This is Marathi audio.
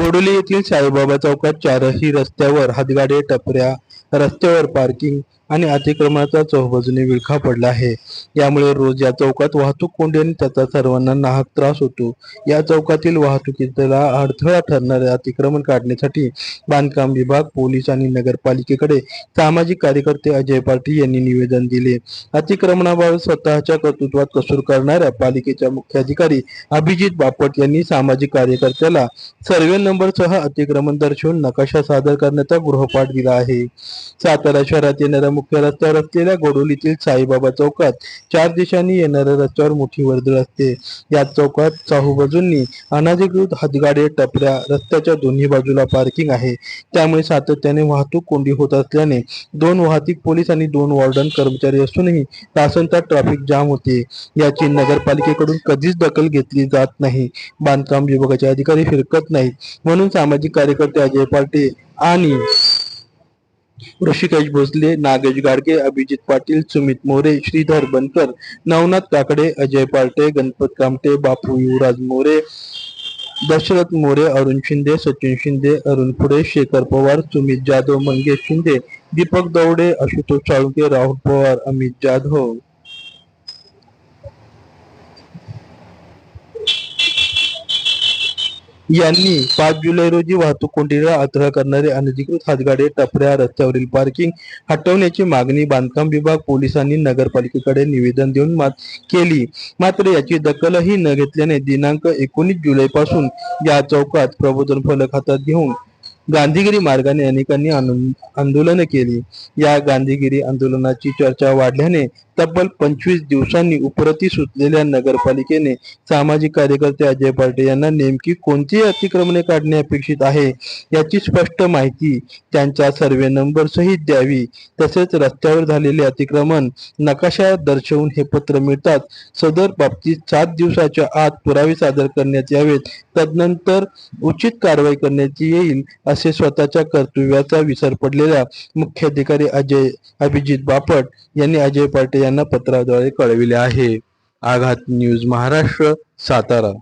बोडोली येथील साईबाबा चौकात चारही रस्त्यावर हातगाडे टपऱ्या रस्त्यावर पार्किंग आणि अतिक्रमणाचा चौबाजूने विळखा पडला आहे. यामुळे रोज या चौकात वाहतूक कोंडी आणि त्याचा सर्वांना नाहक त्रास होतो. या चौकातील वाहतुकीला अडथळा ठरणारे अतिक्रमण काढण्यासाठी बांधकाम विभाग पोलीस आणि नगरपालिकेकडे सामाजिक कार्यकर्ते अजय पाटील यांनी निवेदन दिले. अतिक्रमणाबाबत स्वतःच्या कर्तृत्वात कसूर करणाऱ्या पालिकेच्या मुख्याधिकारी अभिजित बापट यांनी सामाजिक कार्यकर्त्याला सर्वे नंबरसह अतिक्रमण दर्शवून नकाशा सादर करण्याचा गृहपाठ दिला आहे. सातारा शहरात येणाऱ्या मुख्य रस्त्यावर असलेल्या गोडोलीतील साईबाबा चौकात चार दिशांनी येणाऱ्या रस्त्यावर मोठी वर्दळ असते. या चौकात चाहू बाजूंनी अनाधिकृत हातगाडे टपऱ्या रस्त्याच्या दोन्ही बाजूला पार्किंग आहे. त्यामुळे सातत्याने वाहतूक कोंडी होत असल्याने दोन वाहतूक पोलीस आणि दोन वॉर्डन कर्मचारी असूनही तासनता ट्रॅफिक जाम होते. याची नगरपालिकेकडून कधीच दखल घेतली जात नाही. बांधकाम विभागाचे अधिकारी फिरकत नाहीत. म्हणून सामाजिक कार्यकर्ते अजय पाटे आणि ऋषिकेश भोसले नागेश गाडगे अभिजित पाटील सुमित मोरे श्रीधर बनकर नवनाथ काकडे अजय पार्टे गणपत कामटे बापू युवराज मोरे दशरथ मोरे अरुण शिंदे सचिन शिंदे अरुण पुढे शेखर पवार सुमित जाधव मंगेश शिंदे दीपक दौडे आशुतोष चाळुके राहुल पवार अमित जाधव. यांनी पाच जुलै रोजी वाहतूक कोंडीला अडथळा करणारे अनधिकृत हातगाडे टपऱ्या रस्त्यावरील पार्किंग हटवण्याची मागणी बांधकाम विभाग पोलिसांनी नगरपालिकेकडे निवेदन देऊन मात केली. मात्र याची दखलही न घेतल्याने दिनांक एकोणीस जुलै पासून या चौकात प्रबोधन फलक हातात घेऊन गांधीगिरी मार्गाने अनेकांनी आंदोलन आंदोलनं केली. या गांधीगिरी आंदोलनाची चर्चा वाढल्याने तब्बल पंचवीस दिवसांनी उपरती सुचलेल्या नगरपालिकेने सामाजिक कार्यकर्ते अजय पार्टे यांना नेमकी कोणती अतिक्रमणे काढणे अपेक्षित आहे याची स्पष्ट माहिती त्यांच्या सर्वे नंबर सहित द्यावी. तसेच रस्त्यावर झालेले अतिक्रमण नकाशा दर्शवून हे पत्र मिळतात. सदर बाबतीत सात दिवसाच्या आत पुरावे सादर करण्यात यावेत. तदनंतर उचित कारवाई करण्यात येईल असे स्वतःच्या कर्तव्याचा विसर पडलेल्या मुख्याधिकारी अजय अभिजित बापट यांनी अजय पाटील यांना पत्राद्वारे कळविले आहे. आघात न्यूज महाराष्ट्र सातारा.